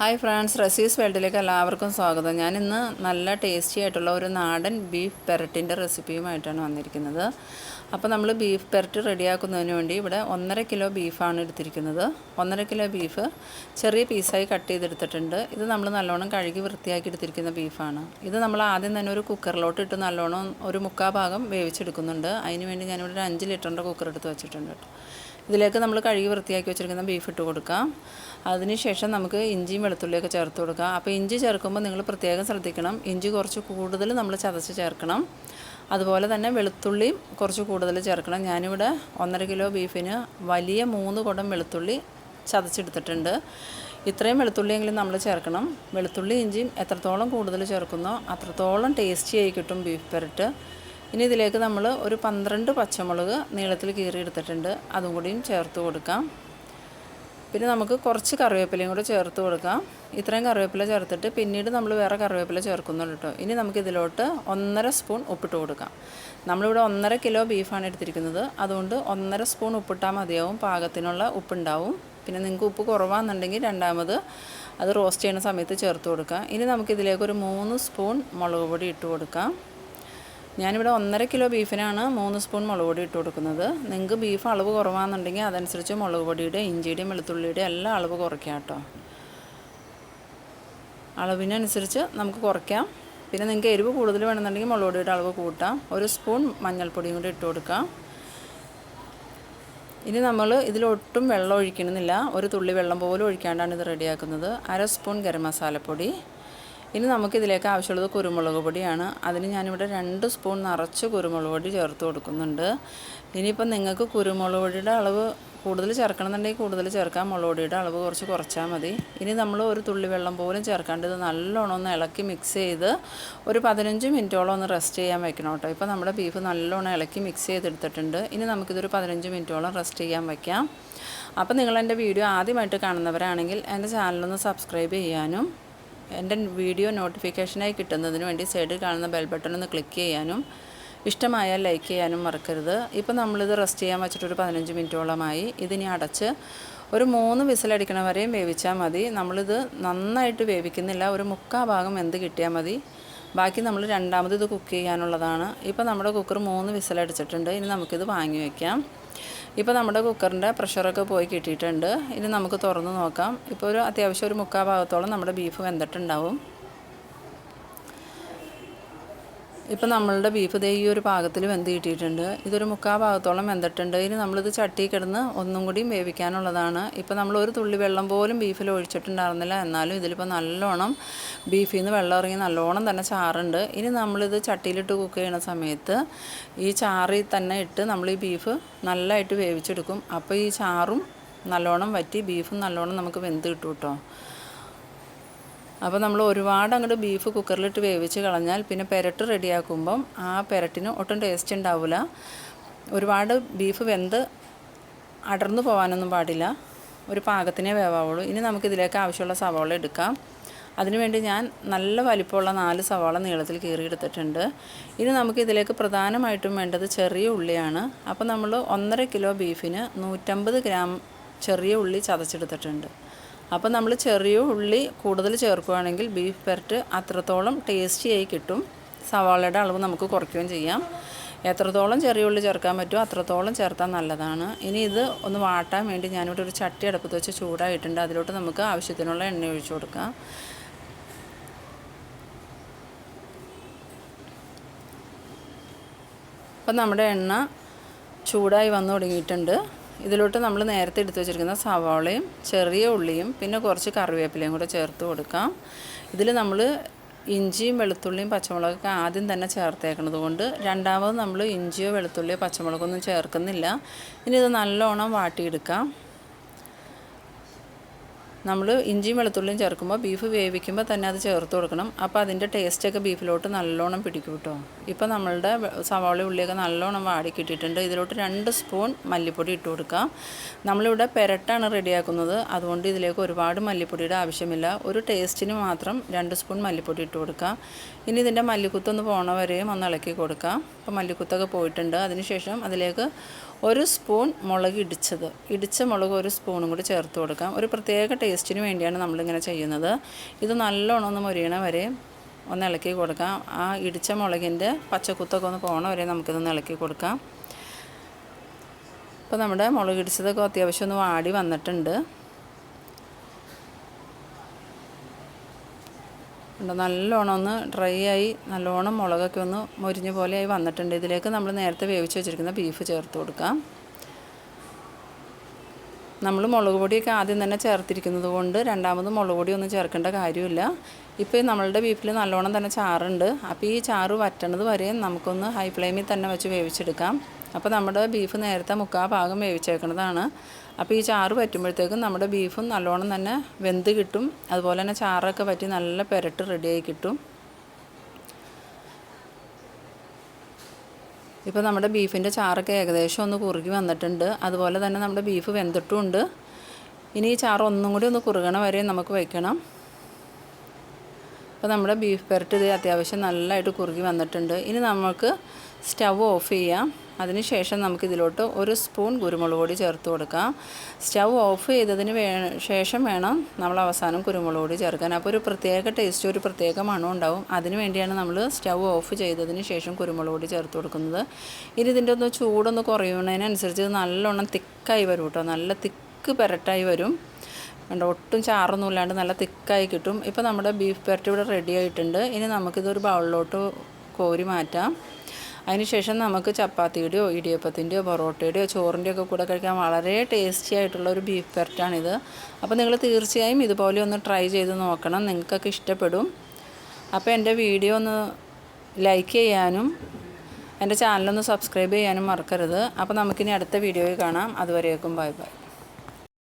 Hi friends റസീസ് വേൾഡിലേക്ക് എല്ലാവർക്കും സ്വാഗതം. ഞാനിന്ന് നല്ല ടേസ്റ്റി ആയിട്ടുള്ള ഒരു നാടൻ ബീഫ് പെരട്ടിന്റെ റെസിപ്പിയുമായിട്ടാണ് വന്നിരിക്കുന്നത്. അപ്പോൾ നമ്മൾ ബീഫ് പെരട്ട് റെഡിയാക്കുന്നതിന് വേണ്ടി ഇവിടെ ഒന്നര കിലോ ബീഫാണ് എടുത്തിരിക്കുന്നത്. ഒന്നര കിലോ ബീഫ് ചെറിയ പീസായി കട്ട് ചെയ്തെടുത്തിട്ടുണ്ട്. ഇത് നമ്മൾ നല്ലോണം കഴുകി വൃത്തിയാക്കി എടുത്തിരിക്കുന്ന ബീഫാണ്. ഇത് നമ്മൾ ആദ്യം തന്നെ ഒരു കുക്കറിലോട്ട് ഇട്ട് നല്ലോണം ഒരു മുക്കാ ഭാഗം വേവിച്ചെടുക്കുന്നുണ്ട്. അതിനുവേണ്ടി ഞാനിവിടെ ഒരു അഞ്ച് ലിറ്ററിന്റെ കുക്കർ എടുത്ത് വെച്ചിട്ടുണ്ട് കേട്ടോ. ഇതിലേക്ക് നമ്മൾ കഴുകി വൃത്തിയാക്കി വെച്ചിരിക്കുന്ന ബീഫ് ഇട്ട് കൊടുക്കാം. അതിനുശേഷം നമുക്ക് ഇഞ്ചിയും വെളുത്തുള്ളിയൊക്കെ ചേർത്ത് കൊടുക്കാം. അപ്പോൾ ഇഞ്ചി ചേർക്കുമ്പോൾ നിങ്ങൾ പ്രത്യേകം ശ്രദ്ധിക്കണം. ഇഞ്ചി കുറച്ച് കൂടുതൽ നമ്മൾ ചതച്ച് ചേർക്കണം. അതുപോലെ തന്നെ വെളുത്തുള്ളിയും കുറച്ച് കൂടുതൽ ചേർക്കണം. ഞാനിവിടെ ഒന്നര കിലോ ബീഫിന് വലിയ മൂന്ന് കുടം വെളുത്തുള്ളി ചതച്ചെടുത്തിട്ടുണ്ട്. ഇത്രയും വെളുത്തുള്ളിയെങ്കിലും നമ്മൾ ചേർക്കണം. വെളുത്തുള്ളി ഇഞ്ചിയും എത്രത്തോളം കൂടുതൽ ചേർക്കുന്നോ അത്രത്തോളം ടേസ്റ്റി ആയി കിട്ടും ബീഫ് പെരട്ട്. ഇനി ഇതിലേക്ക് നമ്മൾ ഒരു പന്ത്രണ്ട് പച്ചമുളക് നീളത്തിൽ കീറി എടുത്തിട്ടുണ്ട് അതും കൂടിയും ചേർത്ത് കൊടുക്കാം. പിന്നെ നമുക്ക് കുറച്ച് കറിവേപ്പിലയും കൂടെ ചേർത്ത് കൊടുക്കാം. ഇത്രയും കറിവേപ്പില ചേർത്തിട്ട് പിന്നീട് നമ്മൾ വേറെ കറിവേപ്പില ചേർക്കുന്നുണ്ട് കേട്ടോ. ഇനി നമുക്ക് ഇതിലോട്ട് ഒന്നര സ്പൂൺ ഉപ്പിട്ട് കൊടുക്കാം. നമ്മളിവിടെ ഒന്നര കിലോ ബീഫാണ് എടുത്തിരിക്കുന്നത്. അതുകൊണ്ട് ഒന്നര സ്പൂൺ ഉപ്പിട്ടാൽ മതിയാവും. പാകത്തിനുള്ള ഉപ്പുണ്ടാവും. പിന്നെ നിങ്ങൾക്ക് ഉപ്പ് കുറവാണെന്നുണ്ടെങ്കിൽ രണ്ടാമത് അത് റോസ്റ്റ് ചെയ്യുന്ന സമയത്ത് ചേർത്ത് കൊടുക്കാം. ഇനി നമുക്കിതിലേക്ക് ഒരു മൂന്ന് സ്പൂൺ മുളക് പൊടി ഇട്ട് കൊടുക്കാം. ഞാനിവിടെ ഒന്നര കിലോ ബീഫിനാണ് മൂന്ന് സ്പൂൺ മുളക് പൊടി ഇട്ട് കൊടുക്കുന്നത്. നിങ്ങൾക്ക് ബീഫ് അളവ് കുറവാണെന്നുണ്ടെങ്കിൽ അതനുസരിച്ച് മുളക് പൊടിയുടെ ഇഞ്ചിയുടെയും വെളുത്തുള്ളിയുടെയും എല്ലാം അളവ് കുറയ്ക്കാം കേട്ടോ. അളവിനനുസരിച്ച് നമുക്ക് കുറയ്ക്കാം. പിന്നെ നിങ്ങൾക്ക് എരിവ് കൂടുതൽ വേണമെന്നുണ്ടെങ്കിൽ മുളക് പൊടിയുടെ അളവ് കൂട്ടാം. ഒരു സ്പൂൺ മഞ്ഞൾപ്പൊടിയും കൂടി ഇട്ട് കൊടുക്കാം. ഇനി നമ്മൾ ഇതിലൊട്ടും വെള്ളം ഒഴിക്കണമെന്നില്ല. ഒരു തുള്ളി വെള്ളം പോലും ഒഴിക്കാണ്ടാണ് ഇത് റെഡിയാക്കുന്നത്. അര സ്പൂൺ ഗരം മസാലപ്പൊടി. ഇനി നമുക്കിതിലേക്ക് ആവശ്യമുള്ളത് കുരുമുളക് പൊടിയാണ്. അതിന് ഞാനിവിടെ രണ്ട് സ്പൂൺ നിറച്ച് കുരുമുളക് പൊടി ചേർത്ത് കൊടുക്കുന്നുണ്ട്. ഇനിയിപ്പം നിങ്ങൾക്ക് കുരുമുളക് പൊടിയുടെ അളവ് കൂടുതൽ ചേർക്കണമെന്നുണ്ടെങ്കിൽ കൂടുതൽ ചേർക്കാം. മുളക് പൊടിയുടെ അളവ് കുറച്ച് കുറച്ചാൽ മതി. ഇനി നമ്മൾ ഒരു തുള്ളി വെള്ളം പോലും ചേർക്കാണ്ട് ഇത് നല്ലോണം ഒന്ന് ഇളക്കി മിക്സ് ചെയ്ത് ഒരു പതിനഞ്ച് മിനിറ്റോളം ഒന്ന് റെസ്റ്റ് ചെയ്യാൻ വെക്കണം കേട്ടോ. ഇപ്പോൾ നമ്മുടെ ബീഫ് നല്ലോണം ഇളക്കി മിക്സ് ചെയ്തെടുത്തിട്ടുണ്ട്. ഇനി നമുക്കിതൊരു പതിനഞ്ച് മിനിറ്റോളം റെസ്റ്റ് ചെയ്യാൻ വയ്ക്കാം അപ്പോൾ നിങ്ങൾ എന്റെ വീഡിയോ ആദ്യമായിട്ട് കാണുന്നവരാണെങ്കിൽ എന്റെ ചാനലൊന്ന് സബ്സ്ക്രൈബ് ചെയ്യാനും എന്റെ വീഡിയോ നോട്ടിഫിക്കേഷനായി കിട്ടുന്നതിന് വേണ്ടി സൈഡിൽ കാണുന്ന ബെൽ ബട്ടൺ ഒന്ന് ക്ലിക്ക് ചെയ്യാനും ഇഷ്ടമായാൽ ലൈക്ക് ചെയ്യാനും മറക്കരുത്. ഇപ്പോൾ നമ്മളിത് റെസ്റ്റ് ചെയ്യാൻ വെച്ചിട്ടൊരു പതിനഞ്ച് മിനിറ്റോളമായി. ഇതിനി അടച്ച് ഒരു മൂന്ന് വിസിലടിക്കണ വരെയും വേവിച്ചാൽ മതി. നമ്മളിത് നന്നായിട്ട് വേവിക്കുന്നില്ല. ഒരു മുക്കാ ഭാഗം എന്ത് കിട്ടിയാൽ മതി. ബാക്കി നമ്മൾ രണ്ടാമത് ഇത് കുക്ക് ചെയ്യാനുള്ളതാണ്. ഇപ്പോൾ നമ്മുടെ കുക്കർ മൂന്ന് വിസിലടിച്ചിട്ടുണ്ട്. ഇനി നമുക്കിത് വാങ്ങി വയ്ക്കാം ഇപ്പോൾ നമ്മുടെ കുക്കറിന്റെ പ്രഷറൊക്കെ പോയി കിട്ടിയിട്ടുണ്ട്. ഇനി നമുക്ക് തുറന്ന് നോക്കാം. ഇപ്പോൾ ഒരു അത്യാവശ്യം ഒരു മുക്കാൽ ഭാഗത്തോളം നമ്മുടെ ബീഫ് വെന്തിട്ടുണ്ടാവും. ഇപ്പോൾ നമ്മളുടെ ബീഫ് ദേ ഈ ഒരു പാകത്തിൽ വെന്ത് കിട്ടിയിട്ടുണ്ട്. ഇതൊരു മുക്കാൽ ഭാഗത്തോളം വെന്തിട്ടുണ്ട്. ഇനി നമ്മളിത് ചട്ടി കിടന്ന് ഒന്നും കൂടിയും വേവിക്കാനുള്ളതാണ്. ഇപ്പം നമ്മൾ ഒരു തുള്ളി വെള്ളം പോലും ബീഫിൽ ഒഴിച്ചിട്ടുണ്ടായിരുന്നില്ല. എന്നാലും ഇതിലിപ്പോൾ നല്ലോണം ബീഫിൽ നിന്ന് വെള്ളം ഇറങ്ങി നല്ലോണം തന്നെ ചാറുണ്ട്. ഇനി നമ്മളിത് ചട്ടിയിലിട്ട് കുക്ക് ചെയ്യുന്ന സമയത്ത് ഈ ചാറിൽ തന്നെ ഇട്ട് നമ്മൾ ഈ ബീഫ് നല്ലതായിട്ട് വേവിച്ചെടുക്കും. അപ്പോൾ ഈ ചാറും നല്ലോണം വറ്റി ബീഫും നല്ലോണം നമുക്ക് വെന്ത് കിട്ടും കേട്ടോ അപ്പോൾ നമ്മൾ ഒരുപാട് അങ്ങോട്ട് ബീഫ് കുക്കറിലിട്ട് വേവിച്ച് കളഞ്ഞാൽ പിന്നെ പെരട്ട് റെഡിയാക്കുമ്പം ആ പെരട്ടിന് ഒട്ടും ടേസ്റ്റ് ഉണ്ടാവില്ല ഒരുപാട് ബീഫ് വെന്ത് അടർന്നു പോകാനൊന്നും പാടില്ല. ഒരു പാകത്തിനേ വേവാവുള്ളൂ. ഇനി നമുക്കിതിലേക്ക് ആവശ്യമുള്ള സവാള എടുക്കാം. അതിനുവേണ്ടി ഞാൻ നല്ല വലിപ്പമുള്ള നാല് സവാള നീളത്തിൽ കീറിയെടുത്തിട്ടുണ്ട്. ഇനി നമുക്കിതിലേക്ക് പ്രധാനമായിട്ടും വേണ്ടത് ചെറിയ ഉള്ളിയാണ്. അപ്പോൾ നമ്മൾ ഒന്നര കിലോ ബീഫിന് നൂറ്റമ്പത് ഗ്രാം ചെറിയ ഉള്ളി ചതച്ചെടുത്തിട്ടുണ്ട്. അപ്പോൾ നമ്മൾ ചെറിയ ഉള്ളി കൂടുതൽ ചേർക്കുകയാണെങ്കിൽ ബീഫ് പെരട്ട് അത്രത്തോളം ടേസ്റ്റിയായി കിട്ടും. സവാളയുടെ അളവ് നമുക്ക് കുറയ്ക്കുകയും ചെയ്യാം. എത്രത്തോളം ചെറിയ ഉള്ളി ചേർക്കാൻ പറ്റുമോ അത്രത്തോളം ചേർത്താൽ നല്ലതാണ്. ഇനി ഇത് ഒന്ന് വാട്ടാൻ വേണ്ടി ഞാനിവിടെ ഒരു ചട്ടി അടുപ്പത്ത് വെച്ച് ചൂടായിട്ടുണ്ട്. അതിലോട്ട് നമുക്ക് ആവശ്യത്തിനുള്ള എണ്ണ ഒഴിച്ചു കൊടുക്കാം. അപ്പം നമ്മുടെ എണ്ണ ചൂടായി വന്നു തുടങ്ങിയിട്ടുണ്ട്. ഇതിലോട്ട് നമ്മൾ നേരത്തെ എടുത്തു വെച്ചിരിക്കുന്ന സവാളയും ചെറിയ ഉള്ളിയും പിന്നെ കുറച്ച് കറിവേപ്പിലയും കൂടെ ചേർത്ത് കൊടുക്കാം. ഇതിൽ നമ്മൾ ഇഞ്ചിയും വെളുത്തുള്ളിയും പച്ചമുളകൊക്കെ ആദ്യം തന്നെ ചേർത്തേക്കണത് കൊണ്ട് രണ്ടാമത് നമ്മൾ ഇഞ്ചിയോ വെളുത്തുള്ളിയോ പച്ചമുളകൊന്നും ചേർക്കുന്നില്ല. ഇനി ഇത് നല്ലോണം വാട്ടിയെടുക്കാം. നമ്മൾ ഇഞ്ചിയും വെളുത്തുള്ളിയും ചേർക്കുമ്പോൾ ബീഫ് വേവിക്കുമ്പോൾ തന്നെ അത് ചേർത്ത് കൊടുക്കണം. അപ്പോൾ അതിന്റെ ടേസ്റ്റൊക്കെ ബീഫിലോട്ട് നല്ലോണം പിടിക്കും കേട്ടോ ഇപ്പോൾ നമ്മളുടെ സവാള ഉള്ളിയൊക്കെ നല്ലോണം വാടി കിട്ടിയിട്ടുണ്ട്. ഇതിലോട്ട് രണ്ട് സ്പൂൺ മല്ലിപ്പൊടി ഇട്ട് കൊടുക്കാം. നമ്മളിവിടെ പെരട്ടാണ് റെഡിയാക്കുന്നത്. അതുകൊണ്ട് ഇതിലേക്ക് ഒരുപാട് മല്ലിപ്പൊടിയുടെ ആവശ്യമില്ല. ഒരു ടേസ്റ്റിന് മാത്രം രണ്ട് സ്പൂൺ മല്ലിപ്പൊടി ഇട്ട് കൊടുക്കാം. ഇനി ഇതിന്റെ മല്ലിക്കുത്തൊന്ന് പോണ വരെയും ഒന്ന് ഇളക്കി കൊടുക്കാം. അപ്പോൾ മല്ലിക്കുത്തൊക്കെ പോയിട്ടുണ്ട്. അതിനുശേഷം അതിലേക്ക് ഒരു സ്പൂൺ മുളക് ഇടിച്ചത്. ഇടിച്ച മുളക് ഒരു സ്പൂണും കൂടി ചേർത്ത് കൊടുക്കാം. ഒരു പ്രത്യേക ടേസ്റ്റിന് വേണ്ടിയാണ് നമ്മളിങ്ങനെ ചെയ്യുന്നത്. ഇത് നല്ലോണം ഒന്ന് മുരിയണ വരെ ഒന്ന് ഇളക്കി കൊടുക്കാം. ആ ഇടിച്ച മുളകിന്റെ പച്ചക്കുത്തൊക്കെ ഒന്ന് പോണ വരെ നമുക്കിതൊന്ന് ഇളക്കി കൊടുക്കാം. ഇപ്പോൾ നമ്മുടെ മുളക് ഇടിച്ചതൊക്കെ അത്യാവശ്യം ഒന്ന് വാടി വന്നിട്ടുണ്ട്. ഉണ്ട്? നല്ലോണം ഒന്ന് ഡ്രൈ ആയി നല്ലോണം മുളകൊക്കെ ഒന്ന് മൊരിഞ്ഞ പോലെയായി വന്നിട്ടുണ്ട്. ഇതിലേക്ക് നമ്മൾ നേരത്തെ വേവിച്ച് വെച്ചിരിക്കുന്ന ബീഫ് ചേർത്ത് കൊടുക്കാം. നമ്മൾ മുളക് പൊടിയൊക്കെ ആദ്യം തന്നെ ചേർത്തിരിക്കുന്നത് കൊണ്ട് രണ്ടാമത് മുളക് പൊടി ഒന്നും ചേർക്കേണ്ട കാര്യമില്ല. ഇപ്പോൾ നമ്മളുടെ ബീഫിൽ നല്ലോണം തന്നെ ചാറുണ്ട്. അപ്പോൾ ഈ ചാറ് വറ്റണത് വരെ നമുക്കൊന്ന് ഹൈ ഫ്ലെയിമിൽ തന്നെ വെച്ച് വേവിച്ചെടുക്കാം. അപ്പോൾ നമ്മുടെ ബീഫ് നേരത്തെ മുക്കാൽ ഭാഗം വേവിച്ചേക്കുന്നതാണ് അപ്പോൾ ഈ ചാറ് പറ്റുമ്പോഴത്തേക്കും നമ്മുടെ ബീഫും നല്ലോണം തന്നെ വെന്ത് കിട്ടും. അതുപോലെ തന്നെ ചാറൊക്കെ പറ്റി നല്ല പെരട്ട് റെഡിയായി കിട്ടും. ഇപ്പോൾ നമ്മുടെ ബീഫിന്റെ ചാറൊക്കെ ഏകദേശം ഒന്ന് കുറുകി വന്നിട്ടുണ്ട്. അതുപോലെ തന്നെ നമ്മുടെ ബീഫ് വെന്തിട്ടുമുണ്ട് ഇനി ഈ ചാറ് ഒന്നും കൂടി ഒന്ന് കുറുകണ വരെ നമുക്ക് വയ്ക്കണം. അപ്പോൾ നമ്മുടെ ബീഫ് പെരട്ട് ഇത് അത്യാവശ്യം നല്ലതായിട്ട് കുറുകി വന്നിട്ടുണ്ട്. ഇനി നമുക്ക് സ്റ്റവ് ഓഫ് ചെയ്യാം. അതിനുശേഷം നമുക്ക് ഇതിലോട്ട് ഒരു സ്പൂൺ കുരുമുളക് പൊടി ചേർത്ത് കൊടുക്കാം. സ്റ്റവ് ഓഫ് ചെയ്തതിന് വേ ശേഷം വേണം നമ്മൾ അവസാനം കുരുമുളക് പൊടി ചേർക്കാൻ. അപ്പോൾ ഒരു പ്രത്യേക ടേസ്റ്റ് ഒരു പ്രത്യേക മണം ഉണ്ടാവും. അതിന് വേണ്ടിയാണ് നമ്മൾ സ്റ്റവ് ഓഫ് ചെയ്തതിന് ശേഷം കുരുമുളക് പൊടി ചേർത്ത് കൊടുക്കുന്നത്. ഇനി ഇതിന്റെ ഒന്ന് ചൂടൊന്ന് കുറയുന്നതിനനുസരിച്ച് നല്ലോണം തിക്കായി വരും കേട്ടോ. നല്ല തിക്ക് പെരട്ടായി വരും. കണ്ടോ ഒട്ടും ചാറൊന്നും ഇല്ലാണ്ട് നല്ല തിക്കായി കിട്ടും. ഇപ്പോൾ നമ്മുടെ ബീഫ് പെരട്ടി ഇവിടെ റെഡി ആയിട്ടുണ്ട്. ഇനി നമുക്കിതൊരു ബൗളിലോട്ട് കോരി മാറ്റാം. അതിനുശേഷം നമുക്ക് ചപ്പാത്തിയുടെയോ ഇടിയപ്പത്തിന്റെയോ പൊറോട്ടയുടെയോ ചോറിന്റെയോ ഒക്കെ കൂടെ കഴിക്കാൻ വളരെ ടേസ്റ്റി ആയിട്ടുള്ള ഒരു ബീഫ് പെരട്ടാണിത്. അപ്പോൾ നിങ്ങൾ തീർച്ചയായും ഇതുപോലെ ഒന്ന് ട്രൈ ചെയ്ത് നോക്കണം. നിങ്ങൾക്കൊക്കെ ഇഷ്ടപ്പെടും. അപ്പോൾ എന്റെ വീഡിയോ ഒന്ന് ലൈക്ക് ചെയ്യാനും എന്റെ ചാനലൊന്ന് സബ്സ്ക്രൈബ് ചെയ്യാനും മറക്കരുത്. അപ്പോൾ നമുക്കിനി അടുത്ത വീഡിയോയിൽ കാണാം. അതുവരേക്കും ബൈ ബൈ.